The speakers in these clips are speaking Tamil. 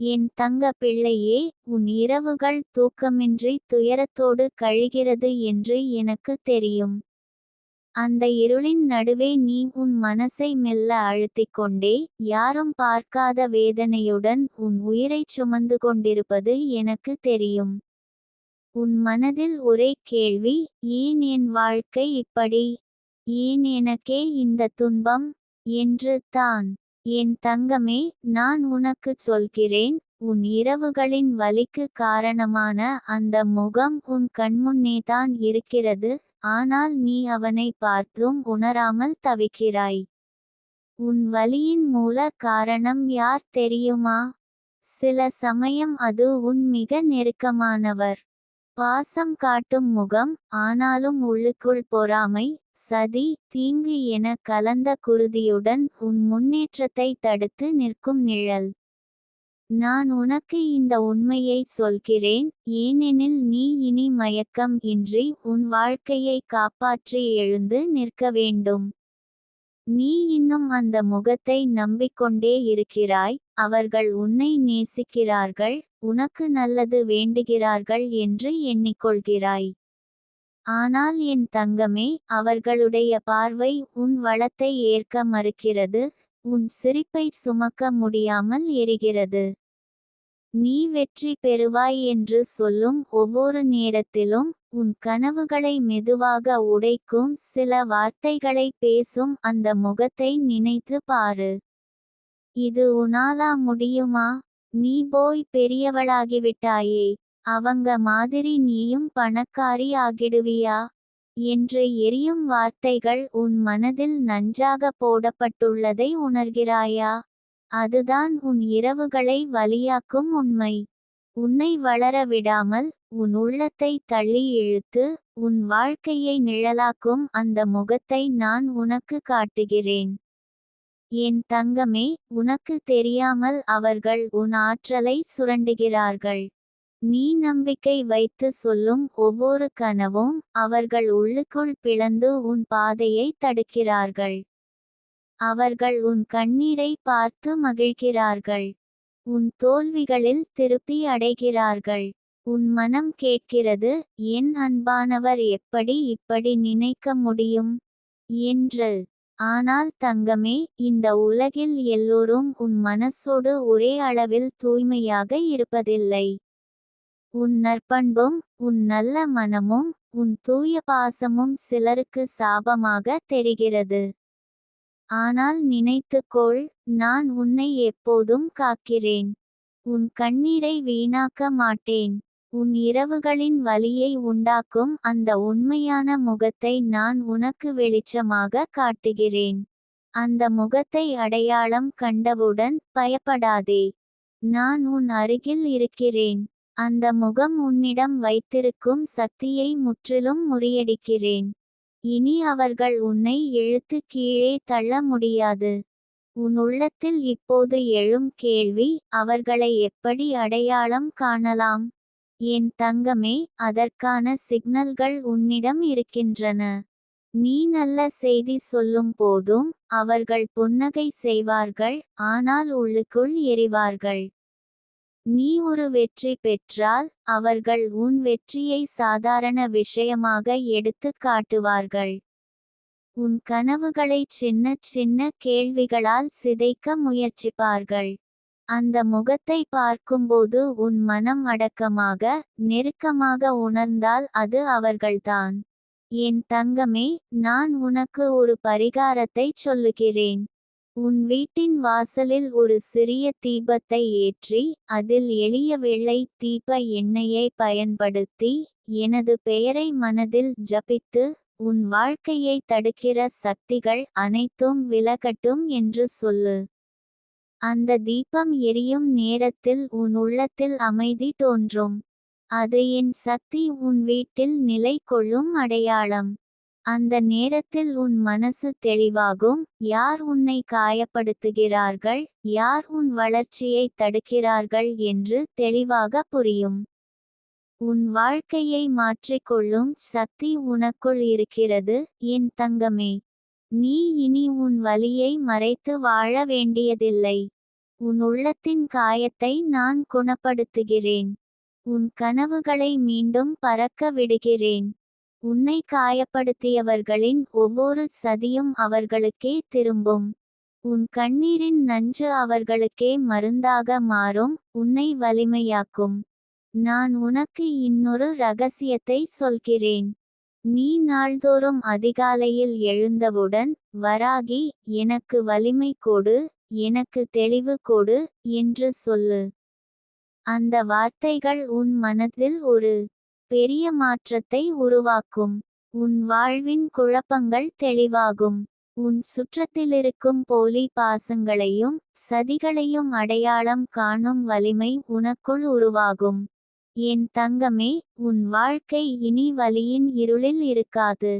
என் தங்க பிள்ளையே உன் இரவுகள் தூக்கமின்றி துயரத்தோடு கழிகிறது என்று எனக்கு தெரியும். அந்த இருளின் நடுவே நீ உன் மனசை மெல்ல அழுத்திக் கொண்டே யாரும் பார்க்காத வேதனையுடன் உன் உயிரைச் சுமந்து கொண்டிருப்பது எனக்கு தெரியும். உன் மனதில் ஒரே கேள்வி ஏன் என் வாழ்க்கை இப்படி? ஏன் எனக்கே இந்த துன்பம்? என்று தான். என் தங்கமே நான் உனக்குச் சொல்கிறேன் உன் இரவுகளின் வலிக்கு காரணமான அந்த முகம் உன் கண்முன்னேதான் இருக்கிறது ஆனால் நீ அவனை பார்த்தும் உணராமல் தவிக்கிறாய். உன் வலியின் மூல காரணம் யார் தெரியுமா? சில சமயம் அது உன் மிக நெருக்கமானவர். பாசம் காட்டும் முகம் ஆனாலும் உள்ளுக்குள் பொறாமை சதி தீங்கு என கலந்த குருதியுடன் உன் முன்னேற்றத்தை தடுத்து நிற்கும் நிழல். நான் உனக்கு இந்த உண்மையை சொல்கிறேன் ஏனெனில் நீ இனி மயக்கம் இன்றி உன் வாழ்க்கையை காப்பாற்றி எழுந்து நிற்க வேண்டும். நீ இன்னும் அந்த முகத்தை நம்பிக்கொண்டே இருக்கிறாய் அவர்கள் உன்னை நேசிக்கிறார்கள் உனக்கு நல்லது வேண்டுகிறார்கள் என்று எண்ணிக்கொள்கிறாய். ஆனால் என் தங்கமே அவர்களுடைய பார்வை உன் வளத்தை ஏற்க மறுக்கிறது உன் சிரிப்பை சுமக்க முடியாமல் எரிகிறது. நீ வெற்றி பெறுவாய் என்று சொல்லும் ஒவ்வொரு நேரத்திலும் உன் கனவுகளை மெதுவாக உடைக்கும் சில வார்த்தைகளை பேசும் அந்த முகத்தை நினைத்து பாரு. இது உனாலா முடியுமா? நீ போய் பெரியவளாகிவிட்டாயே. அவங்க மாதிரி நீயும் பணக்காரி ஆகிடுவியா? என்று எரியும் வார்த்தைகள் உன் மனதில் நன்றாக போடப்பட்டுள்ளதை உணர்கிறாயா? அதுதான் உன் இரவுகளை வலியாக்கும் உண்மை. உன்னை வளர விடாமல் உன் உள்ளத்தை தள்ளி இழுத்து உன் வாழ்க்கையை நிழலாக்கும் அந்த முகத்தை நான் உனக்கு காட்டுகிறேன். என் தங்கமே உனக்கு தெரியாமல் அவர்கள் உன் ஆற்றலை சுரண்டுகிறார்கள். நீ நம்பிக்கை வைத்து சொல்லும் ஒவ்வொரு கனவும் அவர்கள் உள்ளுக்குள் பிளந்து உன் பாதையை தடுக்கிறார்கள். அவர்கள் உன் கண்ணீரை பார்த்து மகிழ்கிறார்கள். உன் தோல்விகளில் திருப்தி அடைகிறார்கள். உன் மனம் கேட்கிறது என் அன்பானவர் எப்படி இப்படி நினைக்க முடியும் என்று. ஆனால் தங்கமே இந்த உலகில் எல்லோரும் உன் மனசோடு ஒரே அளவில் தூய்மையாக இருப்பதில்லை. உன் நற்பண்பும் உன் நல்ல மனமும் உன் தூய பாசமும் சிலருக்கு சாபமாக தெரிகிறது. ஆனால் நினைத்துக்கொள் நான் உன்னை எப்போதும் காக்கிறேன். உன் கண்ணீரை வீணாக்க மாட்டேன். உன் இரவுகளின் வலியை உண்டாக்கும் அந்த உண்மையான முகத்தை நான் உனக்கு வெளிச்சமாக காட்டுகிறேன். அந்த முகத்தை அடையாளம் கண்டவுடன் பயப்படாதே. நான் உன் அருகில் இருக்கிறேன். அந்த முகம் உன்னிடம் வைத்திருக்கும் சக்தியை முற்றிலும் முறியடிக்கிறேன். இனி அவர்கள் உன்னை இழுத்து கீழே தள்ள முடியாது. உன் உள்ளத்தில் இப்போது எழும் கேள்வி அவர்களை எப்படி அடையாளம் காணலாம்? என் தங்கமே அதற்கான சிக்னல்கள் உன்னிடம் இருக்கின்றன. நீ நல்ல செய்தி சொல்லும் போதும் அவர்கள் புன்னகை செய்வார்கள் ஆனால் உள்ளுக்குள் எரிவார்கள். நீ ஒரு வெற்றி பெற்றால் அவர்கள் உன் வெற்றியை சாதாரண விஷயமாக எடுத்து காட்டுவார்கள். உன் கனவுகளை சின்ன சின்ன கேள்விகளால் சிதைக்க முயற்சிப்பார்கள். அந்த முகத்தை பார்க்கும்போது உன் மனம் அடக்கமாக நெருக்கமாக உணர்ந்தால் அது அவர்கள்தான். என் தங்கமே நான் உனக்கு ஒரு பரிகாரத்தை சொல்லுகிறேன். உன் வீட்டின் வாசலில் ஒரு சிறிய தீபத்தை ஏற்றி அதில் எளிய வெள்ளை தீப எண்ணெயை பயன்படுத்தி எனது பெயரை மனதில் ஜபித்து உன் வாழ்க்கையை தடுக்கிற சக்திகள் அனைத்தும் விலகட்டும் என்று சொல்லு. அந்த தீபம் எரியும் நேரத்தில் உன் உள்ளத்தில் அமைதி தோன்றும். அது என் சக்தி உன் வீட்டில் நிலை கொள்ளும் அடையாளம். அந்த நேரத்தில் உன் மனசு தெளிவாகும். யார் உன்னை காயப்படுத்துகிறார்கள்? யார் உன் வளர்ச்சியை தடுக்கிறார்கள் என்று தெளிவாக புரியும். உன் வாழ்க்கையை மாற்றிக்கொள்ளும் சக்தி உனக்குள் இருக்கிறது. என் தங்கமே நீ இனி உன் வலியை மறைத்து வாழ வேண்டியதில்லை. உன் உள்ளத்தின் காயத்தை நான் குணப்படுத்துகிறேன். உன் கனவுகளை மீண்டும் பறக்க விடுகிறேன். உன்னை காயப்படுத்தியவர்களின் ஒவ்வொரு சதியும் அவர்களுக்கே திரும்பும். உன் கண்ணீரின் நஞ்சு அவர்களுக்கே மருந்தாக மாறும் உன்னை வலிமையாக்கும். நான் உனக்கு இன்னொரு ரகசியத்தை சொல்கிறேன். நீ நாள்தோறும் அதிகாலையில் எழுந்தவுடன் வராகி எனக்கு வலிமை கொடு எனக்கு தெளிவு கொடு என்று சொல்லு. அந்த வார்த்தைகள் உன் மனதில் ஒரு பெரிய மாற்றத்தை உருவாக்கும். உன் வாழ்வின் குழப்பங்கள் தெளிவாகும். உன் சுற்றத்திலிருக்கும் போலி பாசங்களையும் சதிகளையும் அடையாளம் காணும் வலிமை உனக்குள் உருவாகும். என் தங்கமே உன் வாழ்க்கை இனி வலியின் இருளில் இருக்காது.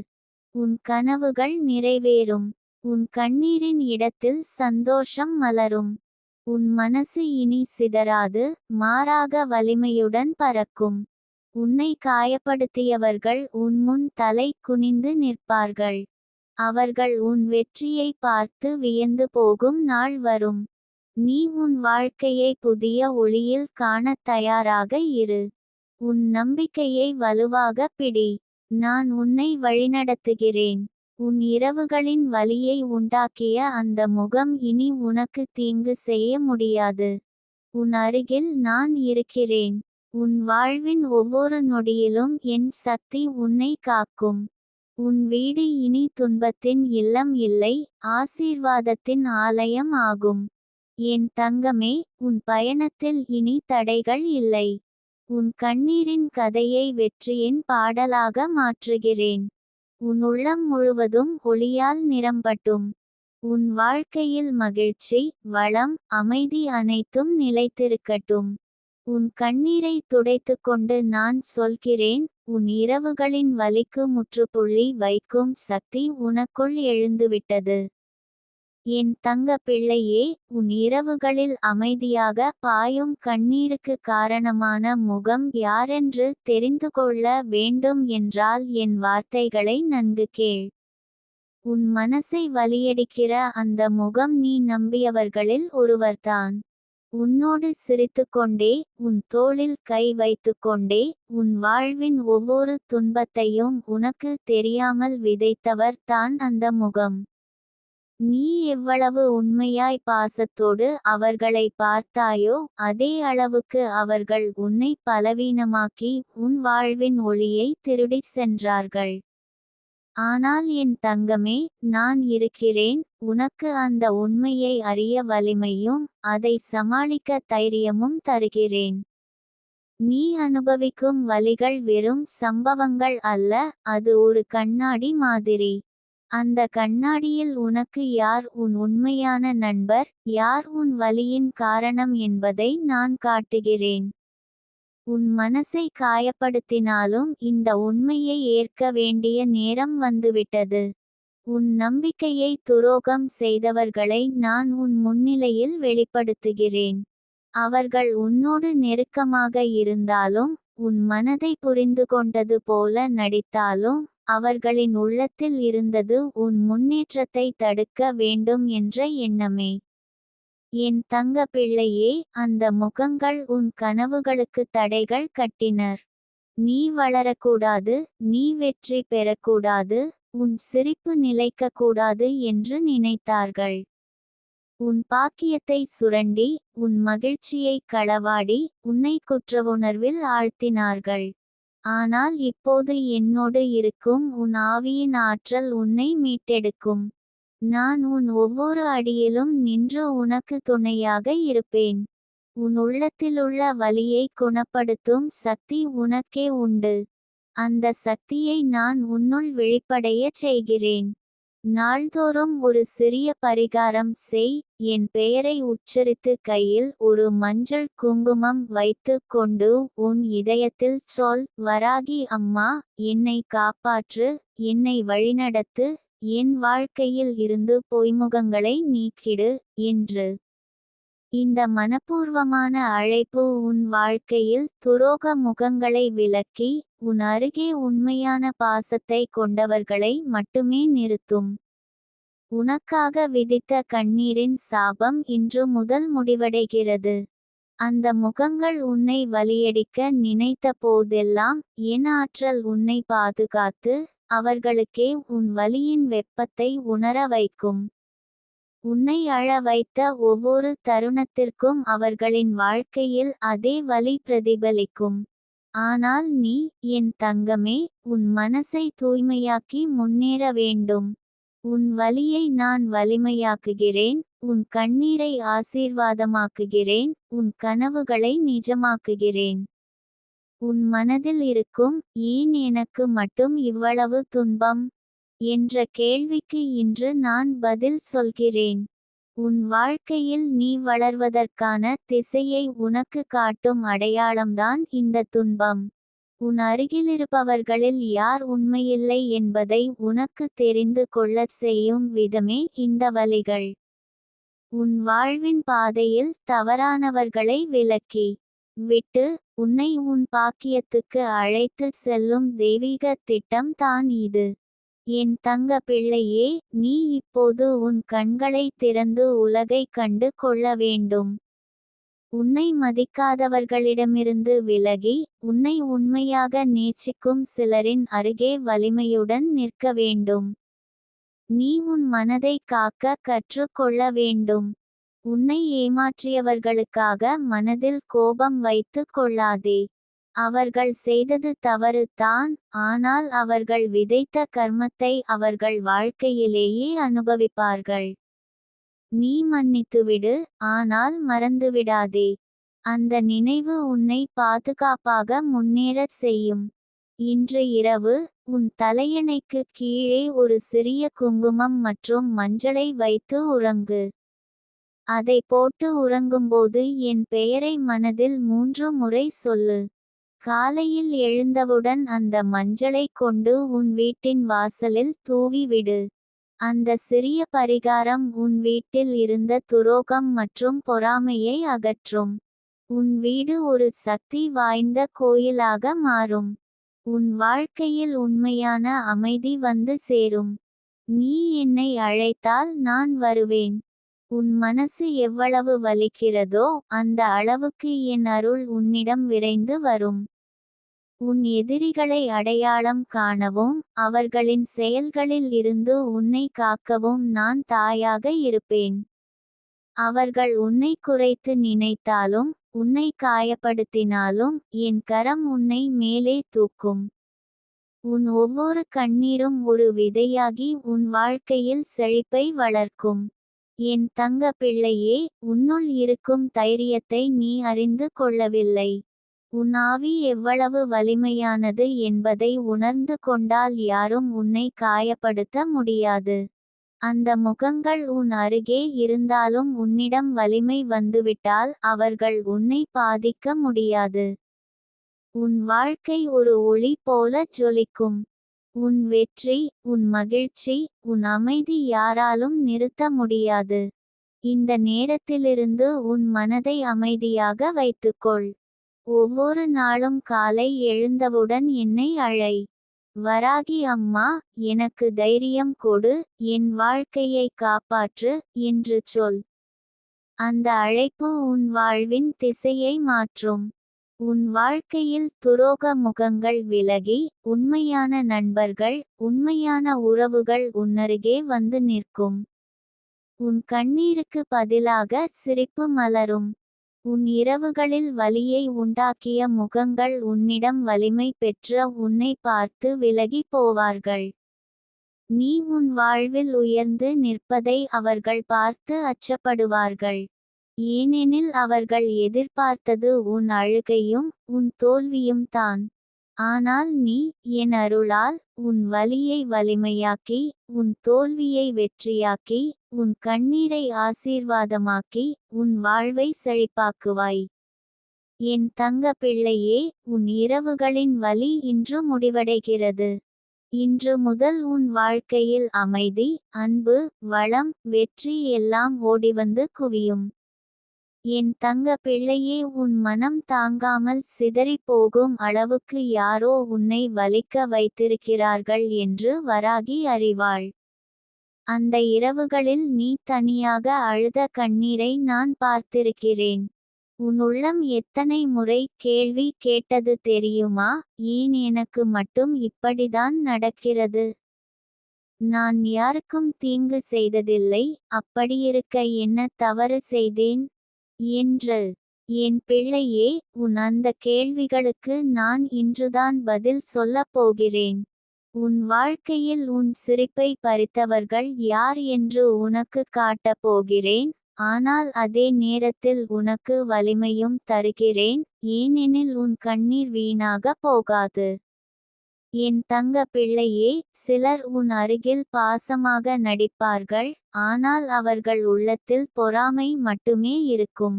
உன் கனவுகள் நிறைவேறும். உன் கண்ணீரின் இடத்தில் சந்தோஷம் மலரும். உன் மனசு இனி சிதறாது மாறாக வலிமையுடன் பறக்கும். உன்னை காயப்படுத்தியவர்கள் உன் முன் தலை குனிந்து நிற்பார்கள். அவர்கள் உன் வெற்றியை பார்த்து வியந்து போகும் நாள் வரும். நீ உன் வாழ்க்கையை புதிய ஒளியில் காணத் தயாராக இரு. உன் நம்பிக்கையை வலுவாக பிடி. நான் உன்னை வழிநடத்துகிறேன். உன் இரவுகளின் வலியை உண்டாக்கிய அந்த முகம் இனி உனக்கு தீங்கு செய்ய முடியாது. உன் அருகில் நான் இருக்கிறேன். உன் வாழ்வின் ஒவ்வொரு நொடியிலும் என் சக்தி உன்னை காக்கும். உன் வீடு இனி துன்பத்தின் இல்லம் இல்லை ஆசீர்வாதத்தின் ஆலயம் ஆகும். என் தங்கமே உன் பயணத்தில் இனி தடைகள் இல்லை. உன் கண்ணீரின் கதையை வெற்றியின் பாடலாக மாற்றுகிறேன். உன் உள்ளம் முழுவதும் ஒளியால் நிரம்பட்டும். உன் வாழ்க்கையில் மகிழ்ச்சி வளம் அமைதி அனைத்தும் நிலைத்திருக்கட்டும். உன் கண்ணீரை துடைத்துக்கொண்டு நான் சொல்கிறேன் உன் இரவுகளின் வலிக்கு முற்றுப்புள்ளி வைக்கும் சக்தி உனக்குள் எழுந்துவிட்டது. என் தங்க பிள்ளையே உன் இரவுகளில் அமைதியாக பாயும் கண்ணீருக்கு காரணமான முகம் யாரென்று தெரிந்து கொள்ள வேண்டும் என்றால் என் வார்த்தைகளை நன்கு கேள். உன் மனசை வலியடிக்கிற அந்த முகம் நீ நம்பியவர்களில் ஒருவர்தான். உன்னோடு சிரித்துக்கொண்டே உன் தோளில் கை வைத்துக்கொண்டே உன் வாழ்வின் ஒவ்வொரு துன்பத்தையும் உனக்கு தெரியாமல் விதைத்தவர் தான் அந்த முகம். நீ எவ்வளவு உண்மையாய் பாசத்தோடு அவர்களை பார்த்தாயோ அதே அளவுக்கு அவர்கள் உன்னை பலவீனமாக்கி உன் வாழ்வின் ஒளியை திருடிச் சென்றார்கள். ஆனால் என் தங்கமே நான் இருக்கிறேன் உனக்கு அந்த உண்மையை அறிய வலிமையும் அதை சமாளிக்க தைரியமும் தருகிறேன். நீ அனுபவிக்கும் வலிகள் வெறும் சம்பவங்கள் அல்ல அது ஒரு கண்ணாடி மாதிரி. அந்த கண்ணாடியில் உனக்கு யார் உன் உண்மையான நண்பர் யார் உன் வலியின் காரணம் என்பதை நான் காட்டுகிறேன். உன் மனசை காயப்படுத்தினாலும் இந்த உண்மையை ஏற்க வேண்டிய நேரம் வந்துவிட்டது. உன் நம்பிக்கையை துரோகம் செய்தவர்களை நான் உன் முன்னிலையில் வெளிப்படுத்துகிறேன். அவர்கள் உன்னோடு நெருக்கமாக இருந்தாலும் உன் மனதை புரிந்து கொண்டது போல நடித்தாலும் அவர்களின் உள்ளத்தில் இருந்தது உன் முன்னேற்றத்தை தடுக்க வேண்டும் என்ற எண்ணமே. என் தங்க பிள்ளையே அந்த முகங்கள் உன் கனவுகளுக்கு தடைகள் கட்டினர். நீ வளரக்கூடாது நீ வெற்றி பெறக்கூடாது உன் சிரிப்பு நிலைக்கக்கூடாது என்று நினைத்தார்கள். உன் பாக்கியத்தை சுரண்டி உன் மகிழ்ச்சியை களவாடி உன்னை குற்றவுணர்வில் ஆழ்த்தினார்கள். ஆனால் இப்போது என்னோடு இருக்கும் உன் ஆவியின் ஆற்றல் உன்னை மீட்டெடுக்கும். நான் உன் ஒவ்வொரு அடியிலும் நின்று உனக்கு துணையாக இருப்பேன். உன் உள்ளத்திலுள்ள வலியை குணப்படுத்தும் சக்தி உனக்கே உண்டு. அந்த சக்தியை நான் உன்னுள் விழிப்படையச் செய்கிறேன். நாள்தோறும் ஒரு சிறிய பரிகாரம் செய். என் பெயரை உச்சரித்து கையில் ஒரு மஞ்சள் குங்குமம் வைத்து கொண்டு உன் இதயத்தில் சொல் வராகி அம்மா என்னை காப்பாற்று என்னை வழிநடத்து என் வாழ்க்கையில் இருந்து பொய்முகங்களை நீக்கிடு என்று. இந்த மனப்பூர்வமான அழைப்பு உன் வாழ்க்கையில் துரோக முகங்களை விலக்கி உன் அருகே உண்மையான பாசத்தை கொண்டவர்களை மட்டுமே நிறுத்தும். உனக்காக விதித்த கண்ணீரின் சாபம் இன்று முதல் முடிவடைகிறது. அந்த முகங்கள் உன்னை வலியடிக்க நினைத்த போதெல்லாம் என் ஆற்றல் உன்னை பாதுகாத்து அவர்களுக்கே உன் வலியின் வெப்பத்தை உணர வைக்கும். உன்னை அழ வைத்த ஒவ்வொரு தருணத்திற்கும் அவர்களின் வாழ்க்கையில் அதே வலி பிரதிபலிக்கும். ஆனால் நீ என் தங்கமே உன் மனசை தூய்மையாக்கி முன்னேற வேண்டும். உன் வலியை நான் வலிமையாக்குகிறேன் உன் கண்ணீரை ஆசீர்வாதமாக்குகிறேன் உன் கனவுகளை நிஜமாக்குகிறேன். உன் மனதில் இருக்கும் ஏன் எனக்கு மட்டும் இவ்வளவு துன்பம்? என்ற கேள்விக்கு இன்று நான் பதில் சொல்கிறேன். உன் வாழ்க்கையில் நீ வளர்வதற்கான திசையை உனக்கு காட்டும் அடையாளம்தான் இந்த துன்பம். உன் அருகிலிருப்பவர்களில் யார் உண்மையில்லை என்பதை உனக்கு தெரிந்து கொள்ளச் செய்யும் விதமே இந்த வழிகள். உன் வாழ்வின் பாதையில் தவறானவர்களை விலக்கி விட்டு உன்னை உன் பாக்கியத்துக்கு அழைத்து செல்லும் தெய்வீக திட்டம் தான் இது. என் தங்க பிள்ளையே நீ இப்போது உன் கண்களை திறந்து உலகை கண்டு கொள்ள வேண்டும். உன்னை மதிக்காதவர்களிடமிருந்து விலகி உன்னை உண்மையாக நேசிக்கும் சிலரின் அருகே வலிமையுடன் நிற்க வேண்டும். நீ உன் மனதை காக்க கற்றுக்கொள்ள வேண்டும். உன்னை ஏமாற்றியவர்களுக்காக மனதில் கோபம் வைத்து கொள்ளாதே. அவர்கள் செய்தது தவறு தான் ஆனால் அவர்கள் விதைத்த கர்மத்தை அவர்கள் வாழ்க்கையிலேயே அனுபவிப்பார்கள். நீ மன்னித்துவிடு ஆனால் மறந்துவிடாதே. அந்த நினைவு உன்னை பாதுகாப்பாக முன்னேறச் செய்யும். இன்று இரவு உன் தலையணைக்கு கீழே ஒரு சிறிய குங்குமம் மற்றும் மஞ்சளை வைத்து உறங்கு. அதை போட்டு உறங்கும்போது என் பெயரை மனதில் மூன்று முறை சொல்லு. காலையில் எழுந்தவுடன் அந்த மஞ்சளை கொண்டு உன் வீட்டின் வாசலில் தூவி விடு. அந்த சிறிய பரிகாரம் உன் வீட்டில் இருந்த துரோகம் மற்றும் பொறாமையை அகற்றும். உன் வீடு ஒரு சக்தி வாய்ந்த கோயிலாக மாறும். உன் வாழ்க்கையில் உண்மையான அமைதி வந்து சேரும். நீ என்னை அழைத்தால் நான் வருவேன். உன் மனசு எவ்வளவு வலிக்கிறதோ அந்த அளவுக்கு என் அருள் உன்னிடம் விரைந்து வரும். உன் எதிரிகளை அடையாளம் காணவும் அவர்களின் செயல்களில் இருந்து உன்னை காக்கவும் நான் தாயாக இருப்பேன். அவர்கள் உன்னை குறைத்து நினைத்தாலும் உன்னை காயப்படுத்தினாலும் என் கரம் உன்னை மேலே தூக்கும். உன் ஒவ்வொரு கண்ணீரும் ஒரு விதையாகி உன் வாழ்க்கையில் செழிப்பை வளர்க்கும். என் தங்க பிள்ளையே உன்னுள் இருக்கும் தைரியத்தை நீ அறிந்து கொள்ளவில்லை. உன் ஆவி எவ்வளவு வலிமையானது என்பதை உணர்ந்து கொண்டால் யாரும் உன்னை காயப்படுத்த முடியாது. அந்த முகங்கள் உன் அருகே இருந்தாலும் உன்னிடம் வலிமை வந்துவிட்டால் அவர்கள் உன்னை பாதிக்க முடியாது. உன் வாழ்க்கை ஒரு ஒளி போல ஜொலிக்கும். உன் வெற்றி உன் மகிழ்ச்சி உன் அமைதி யாராலும் நிறுத்த முடியாது. இந்த நேரத்திலிருந்து உன் மனதை அமைதியாக வைத்துக்கொள். ஒவ்வொரு நாளும் காலை எழுந்தவுடன் என்னை அழை. வராகி அம்மா எனக்கு தைரியம் கொடு என் வாழ்க்கையை காப்பாற்று என்று சொல். அந்த அழைப்பு உன் வாழ்வின் திசையை மாற்றும். உன் வாழ்க்கையில் துரோக முகங்கள் விலகி உண்மையான நண்பர்கள் உண்மையான உறவுகள் உன்னருகே வந்து நிற்கும். உன் கண்ணீருக்கு பதிலாக சிரிப்பு மலரும். உன் இரவுகளில் வலியை உண்டாக்கிய முகங்கள் உன்னிடம் வலிமை பெற்ற உன்னை பார்த்து விலகி போவார்கள். நீ உன் வாழ்வில் உயர்ந்து நிற்பதை அவர்கள் பார்த்து அச்சப்படுவார்கள். ஏனெனில் அவர்கள் எதிர்பார்த்தது உன் அழுகையும் உன் தோல்வியும் தான். ஆனால் நீ என் அருளால் உன் வலியை வலிமையாக்கி உன் தோல்வியை வெற்றியாக்கி உன் கண்ணீரை ஆசீர்வாதமாக்கி உன் வாழ்வை செழிப்பாக்குவாய். என் தங்க பிள்ளையே உன் இரவுகளின் வலி இன்று முடிவடைகிறது. இன்று முதல் உன் வாழ்க்கையில் அமைதி அன்பு வளம் வெற்றி எல்லாம் ஓடிவந்து குவியும். என் தங்க பிள்ளையே உன் மனம் தாங்காமல் சிதறிப் போகும் அளவுக்கு யாரோ உன்னை வலிக்க வைத்திருக்கிறார்கள் என்று வராகி அறிவாள். அந்த இரவுகளில் நீ தனியாக அழுத கண்ணீரை நான் பார்த்திருக்கிறேன். உன் உள்ளம் எத்தனை முறை கேள்வி கேட்டது தெரியுமா? ஏன் எனக்கு மட்டும் இப்படிதான் நடக்கிறது? நான் யாருக்கும் தீங்கு செய்ததில்லை. அப்படியிருக்க என்ன தவறு செய்தேன்? என்று என் பிள்ளையே உன் அந்த கேள்விகளுக்கு நான் இன்றுதான் பதில் சொல்லப் போகிறேன். உன் வாழ்க்கையில் உன் சிரிப்பை பறித்தவர்கள் யார் என்று உனக்கு காட்டப் போகிறேன். ஆனால் அதே நேரத்தில் உனக்கு வலிமையும் தருகிறேன். ஏனெனில் உன் கண்ணீர் வீணாக போகாது. என் தங்க பிள்ளையே சிலர் உன் அருகில் பாசமாக நடிப்பார்கள் ஆனால் அவர்கள் உள்ளத்தில் பொறாமை மட்டுமே இருக்கும்.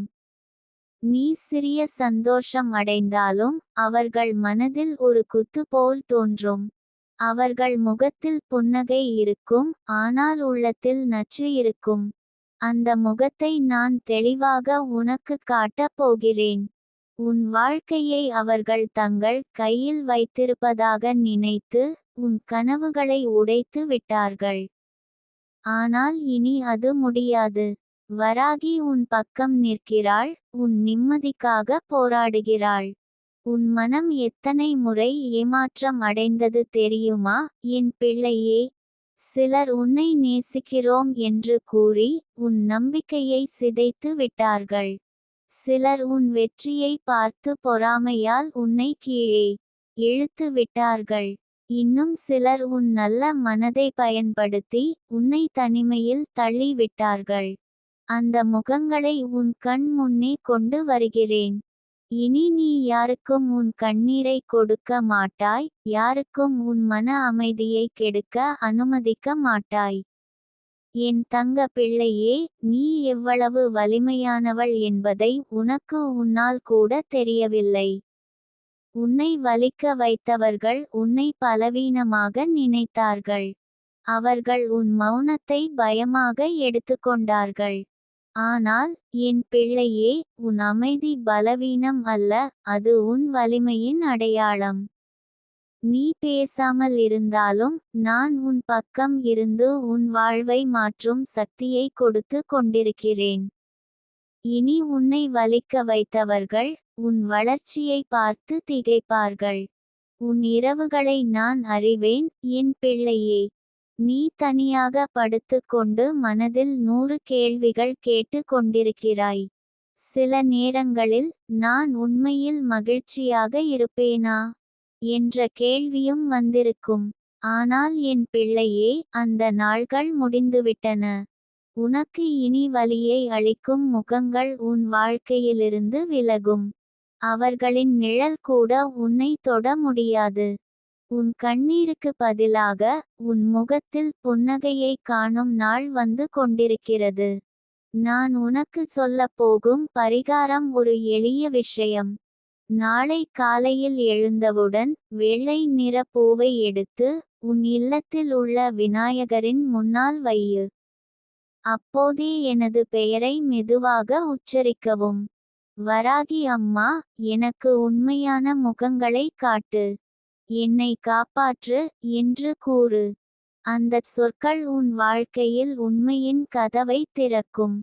நீ சிறிய சந்தோஷம் அடைந்தாலும் அவர்கள் மனதில் ஒரு குத்து போல் தோன்றும். அவர்கள் முகத்தில் புன்னகை இருக்கும் ஆனால் உள்ளத்தில் நச்சு இருக்கும். அந்த முகத்தை நான் தெளிவாக உனக்கு காட்டப் போகிறேன். உன் வாழ்க்கையை அவர்கள் தங்கள் கையில் வைத்திருப்பதாக நினைத்து உன் கனவுகளை உடைத்து விட்டார்கள். ஆனால் இனி அது முடியாது. வராகி உன் பக்கம் நிற்கிறாள் உன் நிம்மதிக்காக போராடுகிறாள். உன் மனம் எத்தனை முறை ஏமாற்றம் அடைந்தது தெரியுமா? என் பிள்ளையே சிலர் உன்னை நேசிக்கிறோம் என்று கூறி உன் நம்பிக்கையை சிதைத்து விட்டார்கள். சிலர் உன் வெற்றியை பார்த்து பொறாமையால் உன்னை கீழே இழுத்து விட்டார்கள். இன்னும் சிலர் உன் நல்ல மனதை பயன்படுத்தி உன்னை தனிமையில் தள்ளி விட்டார்கள். அந்த முகங்களை உன் கண் முன்னே கொண்டு வருகிறேன். இனி நீ யாருக்கும் உன் கண்ணீரை கொடுக்க மாட்டாய் யாருக்கும் உன் மன அமைதியை கெடுக்க அனுமதிக்க மாட்டாய். என் தங்க பிள்ளையே நீ எவ்வளவு வலிமையானவள் என்பதை உனக்கு உன்னால் கூட தெரியவில்லை. உன்னை வலிக்க வைத்தவர்கள் உன்னை பலவீனமாக நினைத்தார்கள். அவர்கள் உன் மௌனத்தை பயமாக எடுத்துக்கொண்டார்கள். ஆனால் என் பிள்ளையே உன் அமைதி பலவீனம் அல்ல அது உன் வலிமையின் அடையாளம். நீ பேசாமல் இருந்தாலும் நான் உன் பக்கம் இருந்து உன் வாழ்வை மாற்றும் சக்தியை கொடுத்து கொண்டிருக்கிறேன். இனி உன்னை வலிக்க வைத்தவர்கள் உன் வளர்ச்சியை பார்த்து திகைப்பார்கள். உன் இரவுகளை நான் அறிவேன் என் பிள்ளையே. நீ தனியாக படுத்துக்கொண்டு மனதில் நூறு கேள்விகள் கேட்டு கொண்டிருக்கிறாய். சில நேரங்களில் நான் உண்மையில் மகிழ்ச்சியாக இருப்பேனா? என்ற கேள்வியும் வந்திருக்கும். ஆனால் என் பிள்ளையே அந்த நாள்கள் முடிந்துவிட்டன. உனக்கு இனி வலியை அளிக்கும் முகங்கள் உன் வாழ்க்கையிலிருந்து விலகும். அவர்களின் நிழல் கூட உன்னை தொட முடியாது. உன் கண்ணீருக்கு பதிலாக உன் முகத்தில் புன்னகையை காணும் நாள் வந்து கொண்டிருக்கிறது. நான் உனக்கு சொல்லப் போகும் பரிகாரம் ஒரு எளிய விஷயம். நாளை காலையில் எழுந்தவுடன் வெள்ளை நிற பூவை எடுத்து உன் இல்லத்தில் உள்ள விநாயகரின் முன்னால் வையு. அப்போதே எனது பெயரை மெதுவாக உச்சரிக்கவும். வராகி அம்மா எனக்கு உண்மையான முகங்களை காட்டு. என்னை காப்பாற்று என்று கூறு. அந்தச் சொற்கள் உன் வாழ்க்கையில் உண்மையின் கதவை திறக்கும்.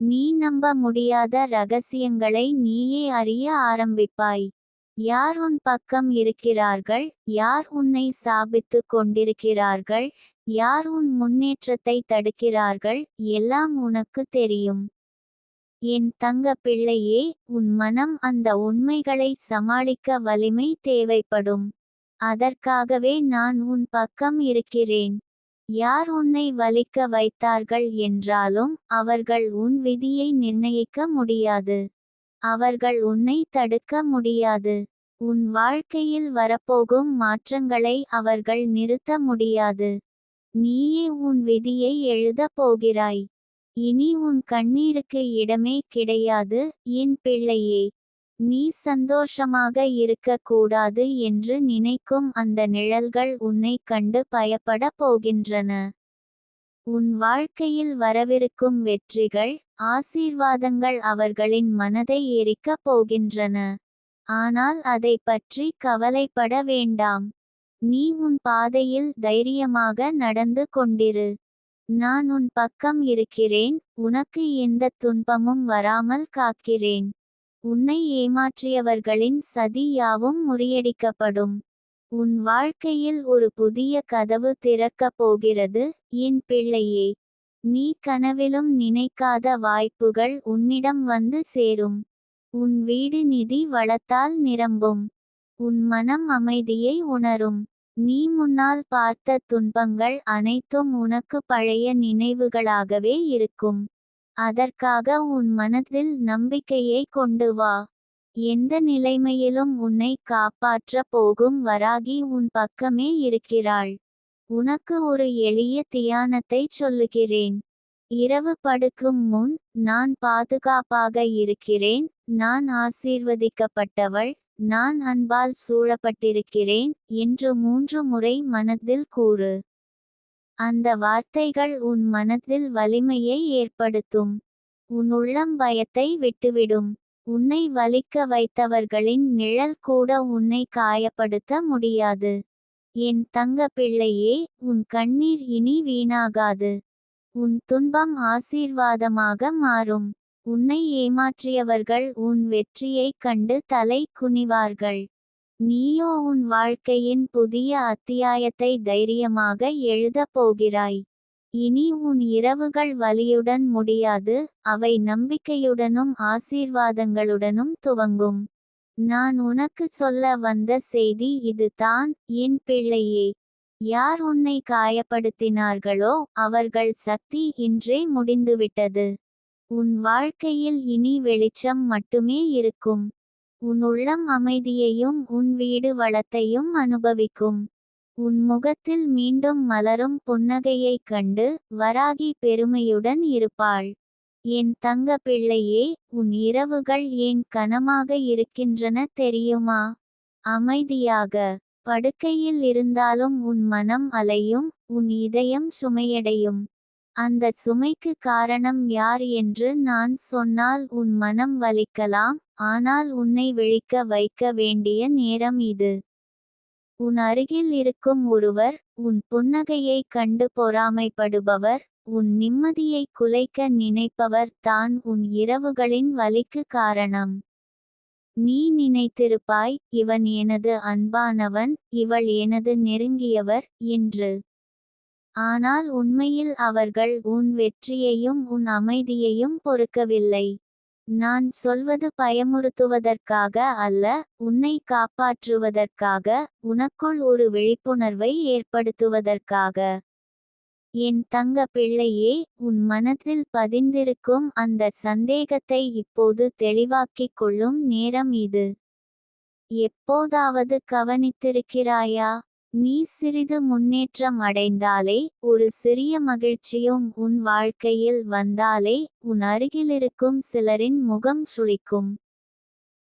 நீ நம்ப முடியாத ரகசியங்களை நீயே அறிய ஆரம்பிப்பாய். யார் உன் பக்கம் இருக்கிறார்கள்? யார் உன்னை சாபித்து கொண்டிருக்கிறார்கள்? யார் உன் முன்னேற்றத்தை தடுக்கிறார்கள்? எல்லாம் உனக்கு தெரியும். என் தங்க பிள்ளையே உன் மனம் அந்த உண்மைகளை சமாளிக்க வலிமை தேவைப்படும். அதற்காகவே நான் உன் பக்கம் இருக்கிறேன். யார் உன்னை வலிக்க வைத்தார்கள் என்றாலும் அவர்கள் உன் விதியை நிர்ணயிக்க முடியாது. அவர்கள் உன்னை தடுக்க முடியாது. உன் வாழ்க்கையில் வரப்போகும் மாற்றங்களை அவர்கள் நிறுத்த முடியாது. நீயே உன் விதியை எழுதப் போகிறாய். இனி உன் கண்ணீருக்கு இடமே கிடையாது. என் பிள்ளையே நீ சந்தோஷமாக இருக்க கூடாது என்று நினைக்கும் அந்த நிழல்கள் உன்னை கண்டு பயப்பட போகின்றன. உன் வாழ்க்கையில் வரவிருக்கும் வெற்றிகள் ஆசீர்வாதங்கள் அவர்களின் மனதை எரிக்கப் போகின்றன. ஆனால் அதை பற்றி கவலைப்பட வேண்டாம். நீ உன் பாதையில் தைரியமாக நடந்து கொண்டிரு. நான் உன் பக்கம் இருக்கிறேன் உனக்கு எந்தத் துன்பமும் வராமல் காக்கிறேன். உன்னை ஏமாற்றியவர்களின் சதி யாவும் முறியடிக்கப்படும். உன் வாழ்க்கையில் ஒரு புதிய கதவு திறக்கப் போகிறது என் பிள்ளையே. நீ கனவிலும் நினைக்காத வாய்ப்புகள் உன்னிடம் வந்து சேரும். உன் வீடு நிதி வளத்தால் நிரம்பும். உன் மனம் அமைதியை உணரும். நீ முன்னால் பார்த்த துன்பங்கள் அனைத்தும் உனக்கு பழைய நினைவுகளாகவே இருக்கும். அதற்காக உன் மனதில் நம்பிக்கையை கொண்டு வா. எந்த நிலைமையிலும் உன்னை காப்பாற்றப் போகும் வராகி உன் பக்கமே இருக்கிறாள். உனக்கு ஒரு எளிய தியானத்தை சொல்லுகிறேன். இரவு படுக்கும் முன் நான் பாதுகாப்பாக இருக்கிறேன். நான் ஆசீர்வதிக்கப்பட்டவள். நான் அன்பால் சூழப்பட்டிருக்கிறேன் என்று மூன்று முறை மனதில் கூறு. அந்த வார்த்தைகள் உன் மனதில் வலிமையை ஏற்படுத்தும். உன் உள்ளம் பயத்தை விட்டுவிடும். உன்னை வலிக்க வைத்தவர்களின் நிழல் கூட உன்னை காயப்படுத்த முடியாது. என் தங்க பிள்ளையே உன் கண்ணீர் இனி வீணாகாது. உன் துன்பம் ஆசீர்வாதமாக மாறும். உன்னை ஏமாற்றியவர்கள் உன் வெற்றியைக் கண்டு தலை குனிவார்கள். நீயோ உன் வாழ்க்கையின் புதிய அத்தியாயத்தை தைரியமாக எழுதப் போகிறாய். இனி உன் இரவுகள் வலியுடன் முடியாது அவை நம்பிக்கையுடனும் ஆசீர்வாதங்களுடனும் துவங்கும். நான் உனக்குச் சொல்ல வந்த செய்தி இது தான் என் பிள்ளையே. யார் உன்னை காயப்படுத்தினார்களோ அவர்கள் சக்தி இன்றே முடிந்துவிட்டது. உன் வாழ்க்கையில் இனி வெளிச்சம் மட்டுமே இருக்கும். உன் உள்ளம் அமைதியையும் உன் வீடு வளத்தையும் அனுபவிக்கும். உன் முகத்தில் மீண்டும் மலரும் புன்னகையைக் கண்டு வராகி பெருமையுடன் இருப்பாள். என் தங்க பிள்ளையே உன் இரவுகள் ஏன் கனமாக இருக்கின்றன தெரியுமா? அமைதியாக படுக்கையில் இருந்தாலும் உன் மனம் அலையும் உன் இதயம் சுமையடையும். அந்த சுமைக்கு காரணம் யார் என்று நான் சொன்னால் உன் மனம் வலிக்கலாம் ஆனால் உன்னை விழிக்க வைக்க வேண்டிய நேரம் இது. உன் அருகில் இருக்கும் ஒருவர் உன் புன்னகையை கண்டு பொறாமைப்படுபவர் உன் நிம்மதியை குலைக்க நினைப்பவர் தான் உன் இரவுகளின் வலிக்கு காரணம். நீ நினைத்திருப்பாய் இவன் எனது அன்பானவன் இவள் எனது நெருங்கியவர் என்று. ஆனால் உண்மையில் அவர்கள் உன் வெற்றியையும் உன் அமைதியையும் பொறுக்கவில்லை. நான் சொல்வது பயமுறுத்துவதற்காக அல்ல உன்னை காப்பாற்றுவதற்காக உனக்குள் ஒரு விழிப்புணர்வை ஏற்படுத்துவதற்காக. என் தங்க பிள்ளையே உன் மனத்தில் பதிந்திருக்கும் அந்த சந்தேகத்தை இப்போது தெளிவாக்கிக் கொள்ளும் நேரம் இது. எப்போதாவது கவனித்திருக்கிறாயா? நீ சிறிது முன்னேற்றம் அடைந்தாலே ஒரு சிறிய மகிழ்ச்சியும் உன் வாழ்க்கையில் வந்தாலே உன் அருகிலிருக்கும் சிலரின் முகம் சுளிக்கும்.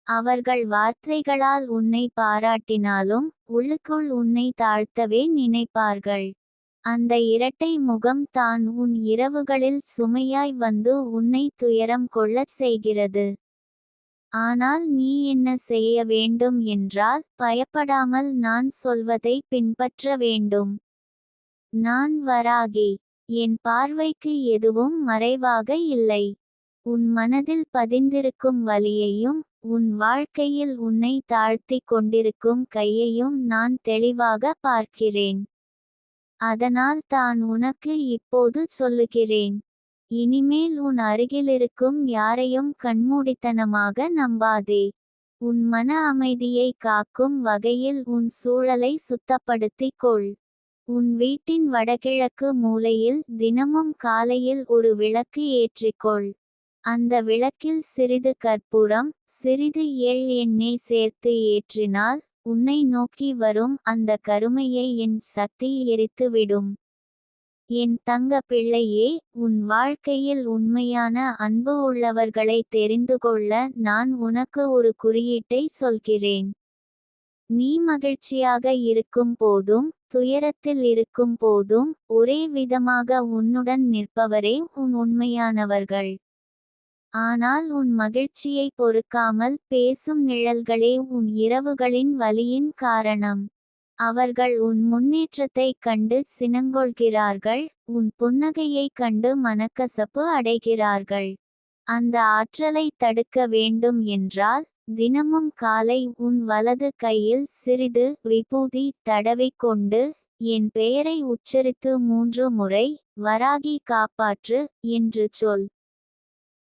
அவர்கள் வார்த்தைகளால் உன்னை பாராட்டினாலும் உள்ளுக்குள் உன்னை தாழ்த்தவே நினைப்பார்கள். அந்த இரட்டை முகம் தான் உன் இரவுகளில் சுமையாய் வந்து உன்னை துயரம் கொள்ளச் செய்கிறது. ஆனால் நீ என்ன செய்ய வேண்டும் என்றால் பயப்படாமல் நான் சொல்வதை பின்பற்ற வேண்டும். நான் வராகி. என் பார்வைக்கு எதுவும் மறைவாக இல்லை. உன் மனதில் பதிந்திருக்கும் வலியையும் உன் வாழ்க்கையில் உன்னை தாழ்த்தி கொண்டிருக்கும் கையையும் நான் தெளிவாக பார்க்கிறேன். அதனால் தான் உனக்கு இப்போது சொல்லுகிறேன். இனிமேல் உன் அருகிலிருக்கும் யாரையும் கண்மூடித்தனமாக நம்பாதே. உன் மன அமைதியை காக்கும் வகையில் உன் சூழலை சுத்தப்படுத்திக் கொள். உன் வீட்டின் வடகிழக்கு மூலையில் தினமும் காலையில் ஒரு விளக்கு ஏற்றிக்கொள் அந்த விளக்கில் சிறிது கற்பூரம் சிறிது எள் எண்ணெய் சேர்த்து ஏற்றினால் உன்னை நோக்கி வரும் அந்த கருமையை என் சக்தி எரித்துவிடும். என் தங்க பிள்ளையே உன் வாழ்க்கையில் உண்மையான அன்பு உள்ளவர்களை தெரிந்து கொள்ள நான் உனக்கு ஒரு குறியீட்டை சொல்கிறேன். நீ மகிழ்ச்சியாக இருக்கும் போதும் துயரத்தில் இருக்கும் போதும் ஒரே விதமாக உன்னுடன் நிற்பவரே உன் உண்மையானவர்கள். ஆனால் உன் மகிழ்ச்சியை பொறுக்காமல் பேசும் நிழல்களே உன் இரவுகளின் வலியின் காரணம். அவர்கள் உன் முன்னேற்றத்தைக் கண்டு சினங்கொள்கிறார்கள் உன் புன்னகையைக் கண்டு மனக்கசப்பு அடைகிறார்கள். அந்த ஆற்றலை தடுக்க வேண்டும் என்றால் தினமும் காலை உன் வலது கையில் சிறிது விபூதி தடவிக்கொண்டு என் பெயரை உச்சரித்து மூன்று முறை வராகி காப்பாற்று என்று சொல்.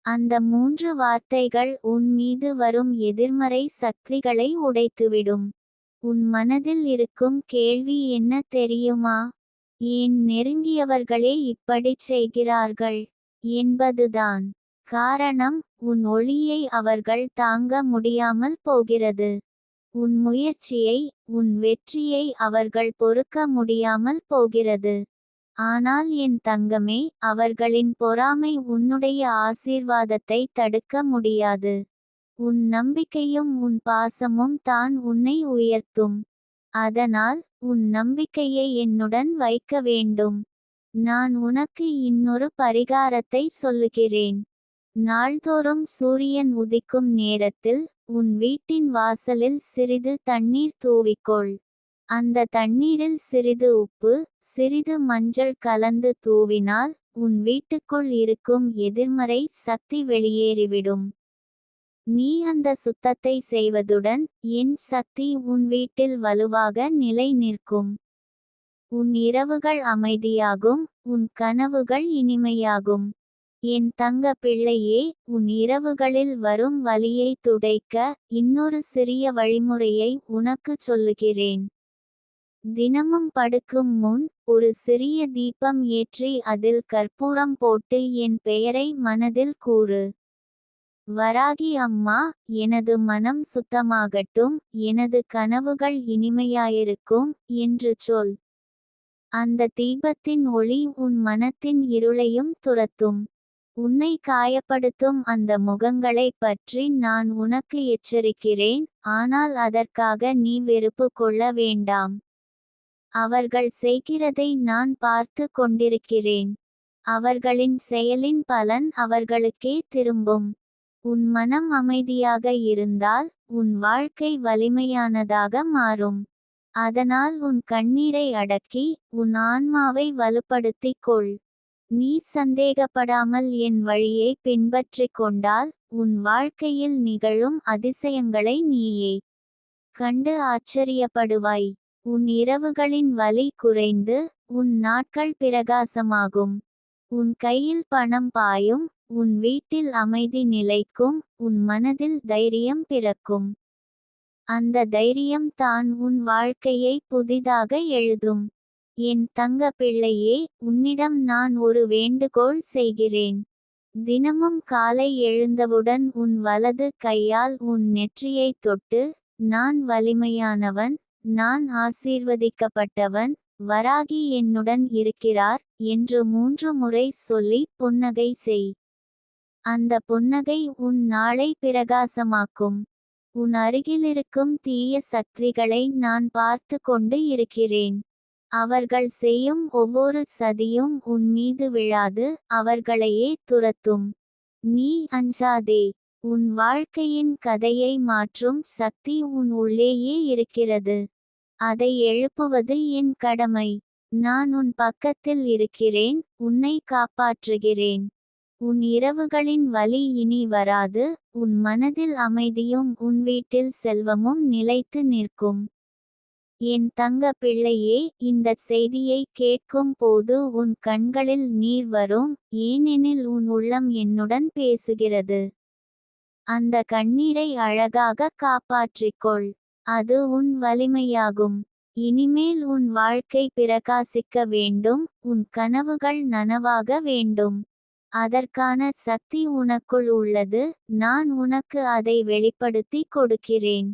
அந்த மூன்று வார்த்தைகள் உன் மீது வரும் எதிர்மறை சக்திகளை உடைத்துவிடும். உன் மனதில் இருக்கும் கேள்வி என்ன தெரியுமா? ஏன் நெருங்கியவர்களே இப்படிச் செய்கிறார்கள்? என்பதுதான் காரணம். உன் ஒளியை அவர்கள் தாங்க முடியாமல் போகிறது. உன் முயற்சியை உன் வெற்றியை அவர்கள் பொறுக்க முடியாமல் போகிறது. ஆனால் என் தங்கமே அவர்களின் பொறாமை உன்னுடைய ஆசீர்வாதத்தை தடுக்க முடியாது. உன் நம்பிக்கையும் உன் பாசமும் தான் உன்னை உயர்த்தும். அதனால் உன் நம்பிக்கையை என்னுடன் வைக்க வேண்டும். நான் உனக்கு இன்னொரு பரிகாரத்தை சொல்லுகிறேன். நாள்தோறும் சூரியன் உதிக்கும் நேரத்தில் உன் வீட்டின் வாசலில் சிறிது தண்ணீர் தூவிக்கொள். அந்த தண்ணீரில் சிறிது உப்பு சிறிது மஞ்சள் கலந்து தூவினால் உன் வீட்டுக்குள் இருக்கும் எதிர்மறை சக்தி வெளியேறிவிடும். நீ அந்த சுத்தத்தை செய்வதுடன் என் சக்தி உன் வீட்டில் வலுவாக நிலை நிற்கும். உன் இரவுகள் அமைதியாகும் உன் கனவுகள் இனிமையாகும். என் தங்க பிள்ளையே உன் இரவுகளில் வரும் வலியை துடைக்க இன்னொரு சிறிய வழிமுறையை உனக்குச் சொல்லுகிறேன். தினமும் படுக்கும் முன் ஒரு சிறிய தீபம் ஏற்றி அதில் கற்பூரம் போட்டு என் பெயரை மனதில் கூறு. வராகி அம்மா எனது மனம் சுத்தமாகட்டும் எனது கனவுகள் இனிமையாயிருக்கும் என்று சொல். அந்த தீபத்தின் ஒளி உன் மனத்தின் இருளையும் துரத்தும். உன்னை காயப்படுத்தும் அந்த முகங்களைப் பற்றி நான் உனக்கு எச்சரிக்கிறேன் ஆனால் அதற்காக நீ வெறுப்பு கொள்ள வேண்டாம். அவர்கள் செய்கிறதை நான் பார்த்து கொண்டிருக்கிறேன். அவர்களின் செயலின் பலன் அவர்களுக்கே திரும்பும். உன் மனம் அமைதியாக இருந்தால் உன் வாழ்க்கை வலிமையானதாக மாறும். அதனால் உன் கண்ணீரை அடக்கி உன் ஆன்மாவை வலுப்படுத்திக் கொள். நீ சந்தேகப்படாமல் என் வழியை பின்பற்றிக் கொண்டால் உன் வாழ்க்கையில் நிகழும் அதிசயங்களை நீயே. கண்டு ஆச்சரியப்படுவாய். உன் இரவுகளின் வலி குறைந்து உன் நாட்கள் பிரகாசமாகும். உன் கையில் பணம் பாயும் உன் வீட்டில் அமைதி நிலைக்கும் உன் மனதில் தைரியம் பிறக்கும். அந்த தைரியம் தான் உன் வாழ்க்கையை புதிதாக எழுதும். என் தங்க பிள்ளையே உன்னிடம் நான் ஒரு வேண்டுகோள் செய்கிறேன். தினமும் காலை எழுந்தவுடன் உன் வலது கையால் உன் நெற்றியை தொட்டு நான் வலிமையானவன் நான் ஆசீர்வதிக்கப்பட்டவன் வராகி என்னுடன் இருக்கிறார் என்று மூன்று முறை சொல்லி புன்னகை செய். அந்த புன்னகை உன் நாளை பிரகாசமாக்கும். உன் அருகிலிருக்கும் தீய சக்திகளை நான் பார்த்து கொண்டு இருக்கிறேன். அவர்கள் செய்யும் ஒவ்வொரு சதியும் உன் மீது விழாது அவர்களையே துரத்தும். நீ அஞ்சாதே உன் வாழ்க்கையின் கதையை மாற்றும் சக்தி உன் உள்ளேயே இருக்கிறது. அதை எழுப்புவது என் கடமை. நான் உன் பக்கத்தில் இருக்கிறேன் உன்னை காப்பாற்றுகிறேன். உன் இரவுகளின் வலி இனி வராது உன் மனதில் அமைதியும் உன் வீட்டில் செல்வமும் நிலைத்து நிற்கும். என் தங்க பிள்ளையே இந்த செய்தியை கேட்கும் போது உன் கண்களில் நீர் வரும் ஏனெனில் உன் உள்ளம் என்னுடன் பேசுகிறது. அந்த கண்ணீரை அழகாக காப்பாற்றிக்கொள் அது உன் வலிமையாகும். இனிமேல் உன் வாழ்க்கை பிரகாசிக்க வேண்டும் உன் கனவுகள் நனவாக வேண்டும். அதற்கான சக்தி உனக்குள் உள்ளது நான் உனக்கு அதை வெளிப்படுத்தி கொடுக்கிறேன்.